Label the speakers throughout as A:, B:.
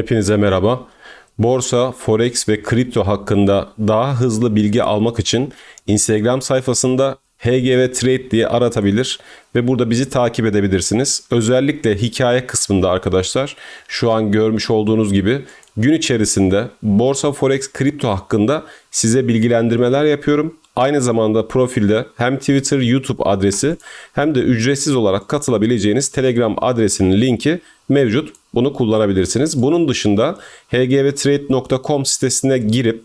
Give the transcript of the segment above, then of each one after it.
A: Hepinize merhaba. Borsa, forex ve kripto hakkında daha hızlı bilgi almak için Instagram sayfasında HGV Trade diye aratabilir ve burada bizi takip edebilirsiniz. Özellikle hikaye kısmında arkadaşlar şu an görmüş olduğunuz gibi gün içerisinde borsa, forex, kripto hakkında size bilgilendirmeler yapıyorum. Aynı zamanda profilde hem Twitter, YouTube adresi hem de ücretsiz olarak katılabileceğiniz Telegram adresinin linki mevcut. Bunu kullanabilirsiniz. Bunun dışında hgvtrade.com sitesine girip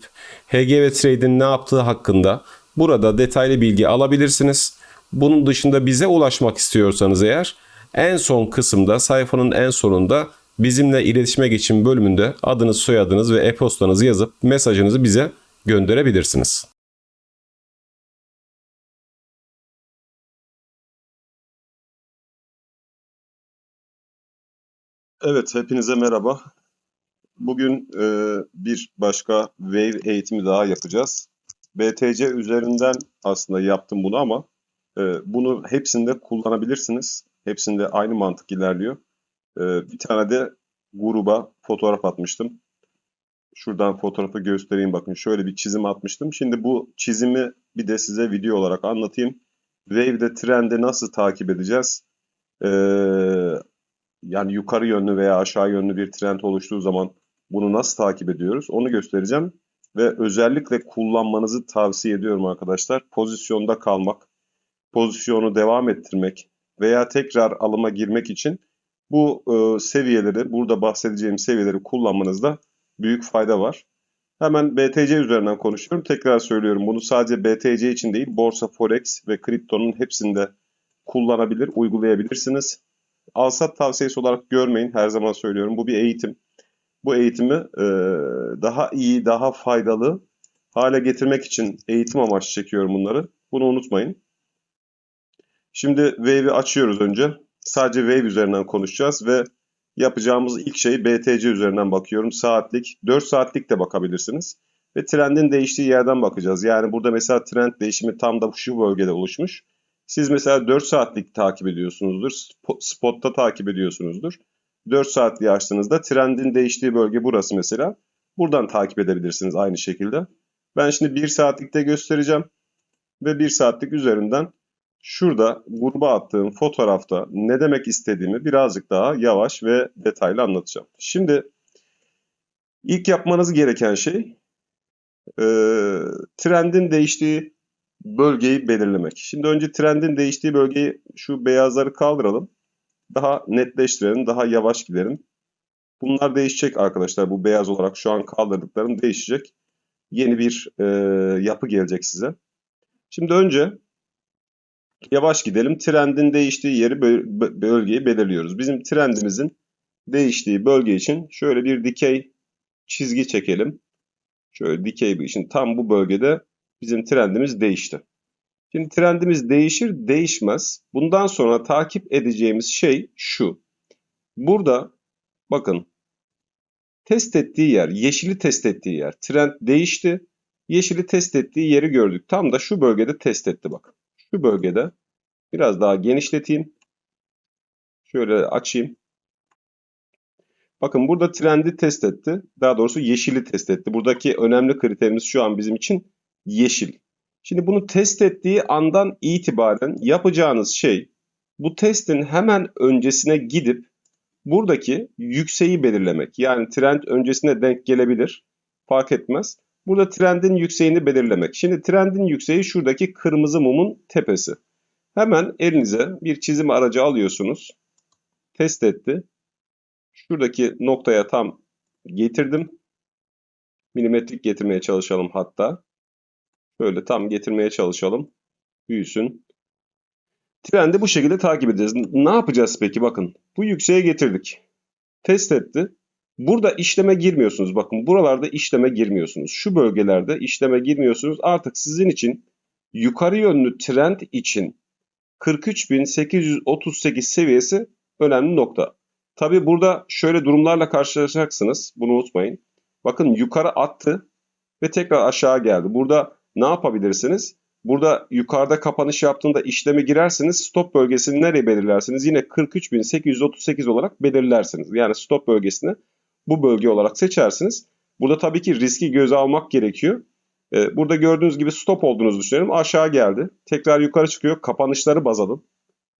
A: HGV Trade'in ne yaptığı hakkında burada detaylı bilgi alabilirsiniz. Bunun dışında bize ulaşmak istiyorsanız eğer en son kısımda sayfanın en sonunda bizimle iletişime geçin bölümünde adınız, soyadınız ve e-postanızı yazıp mesajınızı bize gönderebilirsiniz.
B: Evet, hepinize merhaba. Bugün e, bir başka Wave eğitimi daha yapacağız. BTC üzerinden aslında yaptım bunu ama e, bunu hepsinde kullanabilirsiniz. Hepsinde aynı mantık ilerliyor. E, bir tane de gruba fotoğraf atmıştım. Şuradan fotoğrafı göstereyim bakın. Şöyle bir çizim atmıştım. Şimdi bu çizimi bir de size video olarak anlatayım. Wave'de trendi nasıl takip edeceğiz? Ee, yani yukarı yönlü veya aşağı yönlü bir trend oluştuğu zaman bunu nasıl takip ediyoruz onu göstereceğim. Ve özellikle kullanmanızı tavsiye ediyorum arkadaşlar. Pozisyonda kalmak, pozisyonu devam ettirmek veya tekrar alıma girmek için bu e, seviyeleri, burada bahsedeceğim seviyeleri kullanmanızda büyük fayda var. Hemen BTC üzerinden konuşuyorum. Tekrar söylüyorum bunu sadece BTC için değil, borsa, forex ve kriptonun hepsinde kullanabilir, uygulayabilirsiniz alsat tavsiyesi olarak görmeyin. Her zaman söylüyorum. Bu bir eğitim. Bu eğitimi e, daha iyi, daha faydalı hale getirmek için eğitim amaçlı çekiyorum bunları. Bunu unutmayın. Şimdi Wave'i açıyoruz önce. Sadece Wave üzerinden konuşacağız ve yapacağımız ilk şey BTC üzerinden bakıyorum. Saatlik, 4 saatlik de bakabilirsiniz. Ve trendin değiştiği yerden bakacağız. Yani burada mesela trend değişimi tam da şu bölgede oluşmuş. Siz mesela 4 saatlik takip ediyorsunuzdur. Spot'ta takip ediyorsunuzdur. 4 saatliği açtığınızda trendin değiştiği bölge burası mesela. Buradan takip edebilirsiniz aynı şekilde. Ben şimdi 1 saatlikte göstereceğim. Ve 1 saatlik üzerinden şurada gruba attığım fotoğrafta ne demek istediğimi birazcık daha yavaş ve detaylı anlatacağım. Şimdi ilk yapmanız gereken şey e, trendin değiştiği bölgeyi belirlemek. Şimdi önce trendin değiştiği bölgeyi şu beyazları kaldıralım. Daha netleştirelim, daha yavaş gidelim. Bunlar değişecek arkadaşlar. Bu beyaz olarak şu an kaldırdıklarım değişecek. Yeni bir e, yapı gelecek size. Şimdi önce yavaş gidelim. Trendin değiştiği yeri bölgeyi belirliyoruz. Bizim trendimizin değiştiği bölge için şöyle bir dikey çizgi çekelim. Şöyle dikey bir için tam bu bölgede bizim trendimiz değişti. Şimdi trendimiz değişir değişmez. Bundan sonra takip edeceğimiz şey şu. Burada bakın test ettiği yer, yeşili test ettiği yer. Trend değişti. Yeşili test ettiği yeri gördük. Tam da şu bölgede test etti bakın. Şu bölgede biraz daha genişleteyim. Şöyle açayım. Bakın burada trendi test etti. Daha doğrusu yeşili test etti. Buradaki önemli kriterimiz şu an bizim için yeşil. Şimdi bunu test ettiği andan itibaren yapacağınız şey bu testin hemen öncesine gidip buradaki yükseği belirlemek. Yani trend öncesine denk gelebilir. Fark etmez. Burada trendin yükseğini belirlemek. Şimdi trendin yükseği şuradaki kırmızı mumun tepesi. Hemen elinize bir çizim aracı alıyorsunuz. Test etti. Şuradaki noktaya tam getirdim. Milimetrik getirmeye çalışalım hatta. Böyle tam getirmeye çalışalım. Büyüsün. Trendi bu şekilde takip edeceğiz. Ne yapacağız peki? Bakın bu yükseğe getirdik. Test etti. Burada işleme girmiyorsunuz. Bakın buralarda işleme girmiyorsunuz. Şu bölgelerde işleme girmiyorsunuz. Artık sizin için yukarı yönlü trend için 43.838 seviyesi önemli nokta. Tabi burada şöyle durumlarla karşılaşacaksınız. Bunu unutmayın. Bakın yukarı attı ve tekrar aşağı geldi. Burada ne yapabilirsiniz? Burada yukarıda kapanış yaptığında işleme girersiniz. Stop bölgesini nereye belirlersiniz? Yine 43.838 olarak belirlersiniz. Yani stop bölgesini bu bölge olarak seçersiniz. Burada tabii ki riski göze almak gerekiyor. Ee, burada gördüğünüz gibi stop olduğunuzu düşünelim. Aşağı geldi. Tekrar yukarı çıkıyor. Kapanışları baz alın.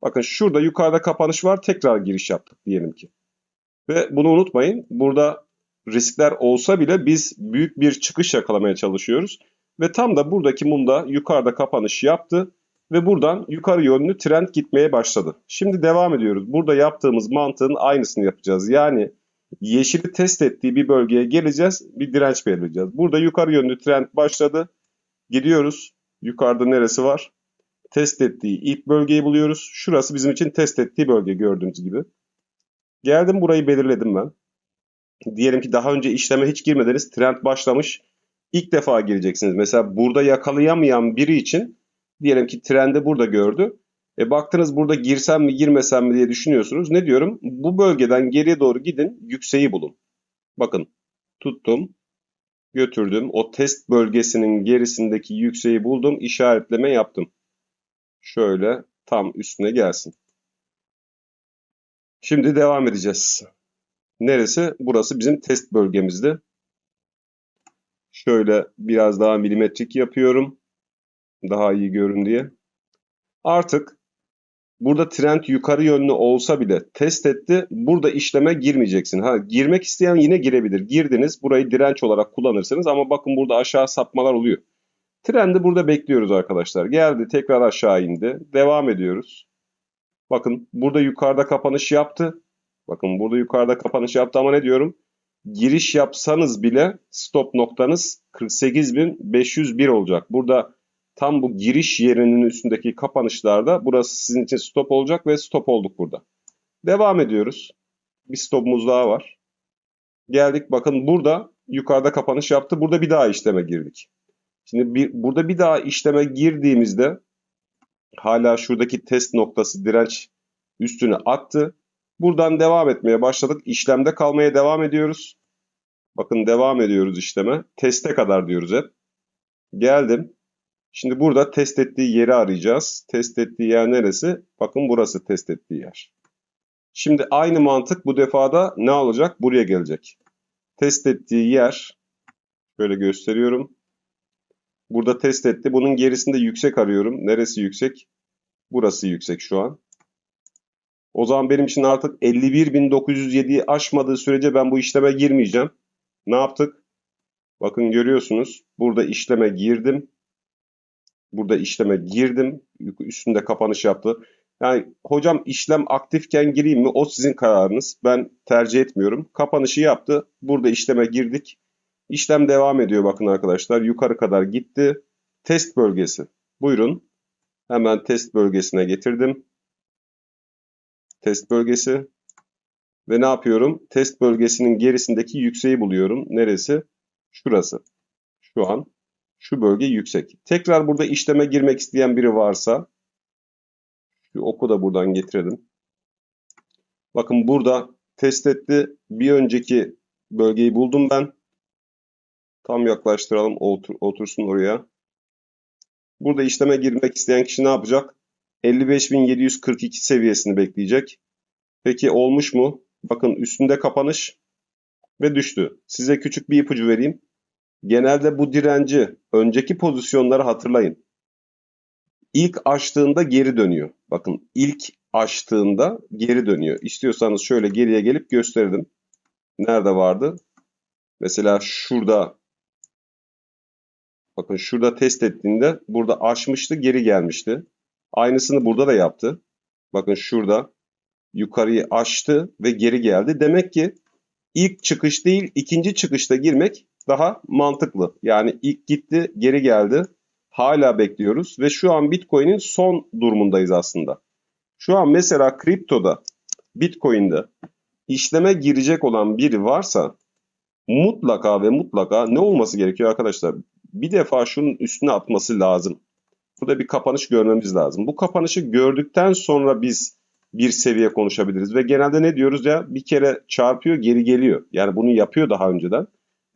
B: Bakın şurada yukarıda kapanış var. Tekrar giriş yaptık diyelim ki. Ve bunu unutmayın. Burada riskler olsa bile biz büyük bir çıkış yakalamaya çalışıyoruz. Ve tam da buradaki mumda yukarıda kapanış yaptı ve buradan yukarı yönlü trend gitmeye başladı. Şimdi devam ediyoruz. Burada yaptığımız mantığın aynısını yapacağız. Yani yeşili test ettiği bir bölgeye geleceğiz, bir direnç belirleyeceğiz. Burada yukarı yönlü trend başladı. Gidiyoruz. Yukarıda neresi var? Test ettiği ilk bölgeyi buluyoruz. Şurası bizim için test ettiği bölge gördüğünüz gibi. Geldim burayı belirledim ben. Diyelim ki daha önce işleme hiç girmediniz. Trend başlamış. İlk defa gireceksiniz. Mesela burada yakalayamayan biri için diyelim ki trendi burada gördü. E baktınız burada girsem mi girmesem mi diye düşünüyorsunuz. Ne diyorum? Bu bölgeden geriye doğru gidin, yükseği bulun. Bakın tuttum, götürdüm. O test bölgesinin gerisindeki yükseği buldum, işaretleme yaptım. Şöyle tam üstüne gelsin. Şimdi devam edeceğiz. Neresi? Burası bizim test bölgemizdi. Şöyle biraz daha milimetrik yapıyorum. Daha iyi görün diye. Artık burada trend yukarı yönlü olsa bile test etti. Burada işleme girmeyeceksin. Ha girmek isteyen yine girebilir. Girdiniz. Burayı direnç olarak kullanırsınız ama bakın burada aşağı sapmalar oluyor. Trendi burada bekliyoruz arkadaşlar. Geldi tekrar aşağı indi. Devam ediyoruz. Bakın burada yukarıda kapanış yaptı. Bakın burada yukarıda kapanış yaptı ama ne diyorum? Giriş yapsanız bile stop noktanız 48.501 olacak. Burada tam bu giriş yerinin üstündeki kapanışlarda burası sizin için stop olacak ve stop olduk burada. Devam ediyoruz. Bir stopumuz daha var. Geldik bakın burada yukarıda kapanış yaptı. Burada bir daha işleme girdik. Şimdi bir, burada bir daha işleme girdiğimizde hala şuradaki test noktası direnç üstüne attı. Buradan devam etmeye başladık. İşlemde kalmaya devam ediyoruz. Bakın devam ediyoruz işleme. Teste kadar diyoruz hep. Geldim. Şimdi burada test ettiği yeri arayacağız. Test ettiği yer neresi? Bakın burası test ettiği yer. Şimdi aynı mantık bu defada ne olacak? Buraya gelecek. Test ettiği yer böyle gösteriyorum. Burada test etti. Bunun gerisinde yüksek arıyorum. Neresi yüksek? Burası yüksek şu an. O zaman benim için artık 51.907'yi aşmadığı sürece ben bu işleme girmeyeceğim. Ne yaptık? Bakın görüyorsunuz. Burada işleme girdim. Burada işleme girdim. Üstünde kapanış yaptı. Yani hocam işlem aktifken gireyim mi? O sizin kararınız. Ben tercih etmiyorum. Kapanışı yaptı. Burada işleme girdik. İşlem devam ediyor bakın arkadaşlar. Yukarı kadar gitti. Test bölgesi. Buyurun. Hemen test bölgesine getirdim. Test bölgesi. Ve ne yapıyorum? Test bölgesinin gerisindeki yükseği buluyorum. Neresi? Şurası. Şu an şu bölge yüksek. Tekrar burada işleme girmek isteyen biri varsa şu oku da buradan getirelim. Bakın burada test etti. Bir önceki bölgeyi buldum ben. Tam yaklaştıralım otur, otursun oraya. Burada işleme girmek isteyen kişi ne yapacak? 55.742 seviyesini bekleyecek. Peki olmuş mu? Bakın üstünde kapanış ve düştü. Size küçük bir ipucu vereyim. Genelde bu direnci önceki pozisyonları hatırlayın. İlk açtığında geri dönüyor. Bakın ilk açtığında geri dönüyor. İstiyorsanız şöyle geriye gelip gösterdim. Nerede vardı? Mesela şurada bakın şurada test ettiğinde burada açmıştı geri gelmişti. Aynısını burada da yaptı. Bakın şurada yukarıyı açtı ve geri geldi. Demek ki ilk çıkış değil ikinci çıkışta girmek daha mantıklı. Yani ilk gitti geri geldi. Hala bekliyoruz ve şu an Bitcoin'in son durumundayız aslında. Şu an mesela kriptoda Bitcoin'de işleme girecek olan biri varsa mutlaka ve mutlaka ne olması gerekiyor arkadaşlar? Bir defa şunun üstüne atması lazım. Burada bir kapanış görmemiz lazım. Bu kapanışı gördükten sonra biz bir seviye konuşabiliriz. Ve genelde ne diyoruz ya bir kere çarpıyor geri geliyor. Yani bunu yapıyor daha önceden.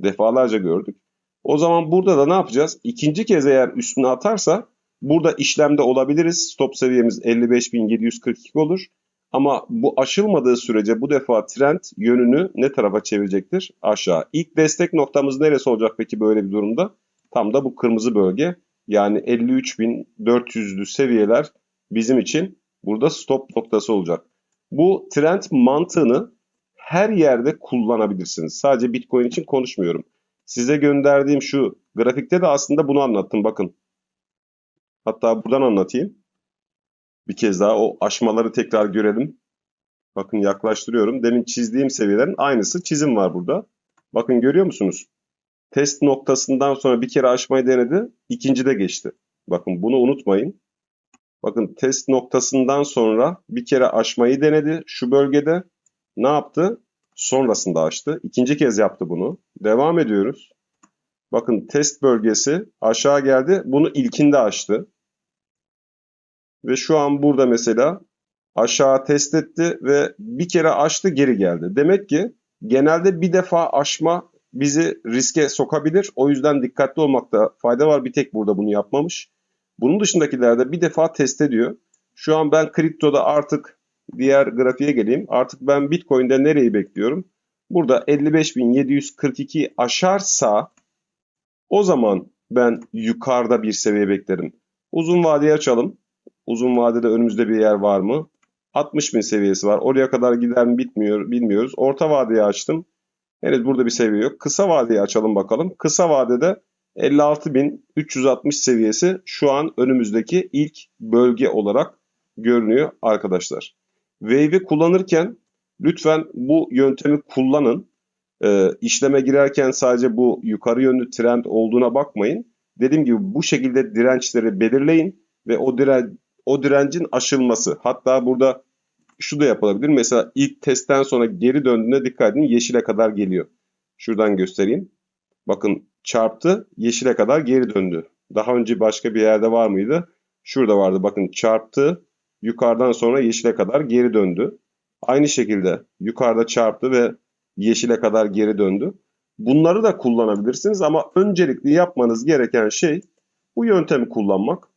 B: Defalarca gördük. O zaman burada da ne yapacağız? İkinci kez eğer üstüne atarsa burada işlemde olabiliriz. Stop seviyemiz 55.742 olur. Ama bu aşılmadığı sürece bu defa trend yönünü ne tarafa çevirecektir? Aşağı. İlk destek noktamız neresi olacak peki böyle bir durumda? Tam da bu kırmızı bölge. Yani 53.400'lü seviyeler bizim için burada stop noktası olacak. Bu trend mantığını her yerde kullanabilirsiniz. Sadece Bitcoin için konuşmuyorum. Size gönderdiğim şu grafikte de aslında bunu anlattım. Bakın. Hatta buradan anlatayım. Bir kez daha o aşmaları tekrar görelim. Bakın yaklaştırıyorum. Demin çizdiğim seviyelerin aynısı çizim var burada. Bakın görüyor musunuz? Test noktasından sonra bir kere aşmayı denedi. ikinci de geçti. Bakın bunu unutmayın. Bakın test noktasından sonra bir kere aşmayı denedi şu bölgede. Ne yaptı? Sonrasında açtı. İkinci kez yaptı bunu. Devam ediyoruz. Bakın test bölgesi aşağı geldi. Bunu ilkinde açtı. Ve şu an burada mesela aşağı test etti ve bir kere açtı geri geldi. Demek ki genelde bir defa aşma bizi riske sokabilir. O yüzden dikkatli olmakta fayda var. Bir tek burada bunu yapmamış. Bunun dışındakilerde bir defa test ediyor. Şu an ben kriptoda artık diğer grafiğe geleyim. Artık ben Bitcoin'de nereyi bekliyorum? Burada 55.742 aşarsa o zaman ben yukarıda bir seviye beklerim. Uzun vadeye açalım. Uzun vadede önümüzde bir yer var mı? 60.000 seviyesi var. Oraya kadar gider mi bitmiyor, bilmiyoruz. Orta vadeye açtım. Henüz burada bir seviye yok. Kısa vadeye açalım bakalım. Kısa vadede 56.360 seviyesi şu an önümüzdeki ilk bölge olarak görünüyor arkadaşlar. Wave'i kullanırken lütfen bu yöntemi kullanın. Ee, işleme girerken sadece bu yukarı yönlü trend olduğuna bakmayın. Dediğim gibi bu şekilde dirençleri belirleyin ve o diren o direncin aşılması. Hatta burada şu da yapılabilir. Mesela ilk testten sonra geri döndüğüne dikkat edin. Yeşile kadar geliyor. Şuradan göstereyim. Bakın çarptı. Yeşile kadar geri döndü. Daha önce başka bir yerde var mıydı? Şurada vardı. Bakın çarptı. Yukarıdan sonra yeşile kadar geri döndü. Aynı şekilde yukarıda çarptı ve yeşile kadar geri döndü. Bunları da kullanabilirsiniz ama öncelikli yapmanız gereken şey bu yöntemi kullanmak.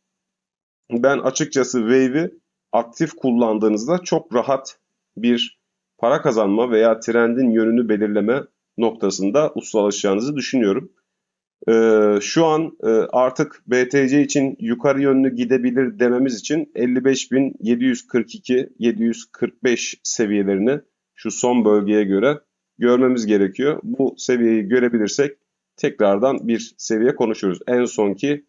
B: Ben açıkçası Wave'i aktif kullandığınızda çok rahat bir para kazanma veya trendin yönünü belirleme noktasında ustalaşacağınızı düşünüyorum. Ee, şu an e, artık BTC için yukarı yönlü gidebilir dememiz için 55.742-745 seviyelerini şu son bölgeye göre görmemiz gerekiyor. Bu seviyeyi görebilirsek tekrardan bir seviye konuşuruz. En sonki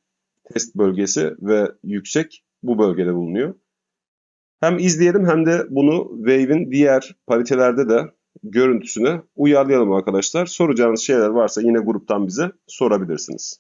B: test bölgesi ve yüksek bu bölgede bulunuyor. Hem izleyelim hem de bunu Wave'in diğer paritelerde de görüntüsüne uyarlayalım arkadaşlar. Soracağınız şeyler varsa yine gruptan bize sorabilirsiniz.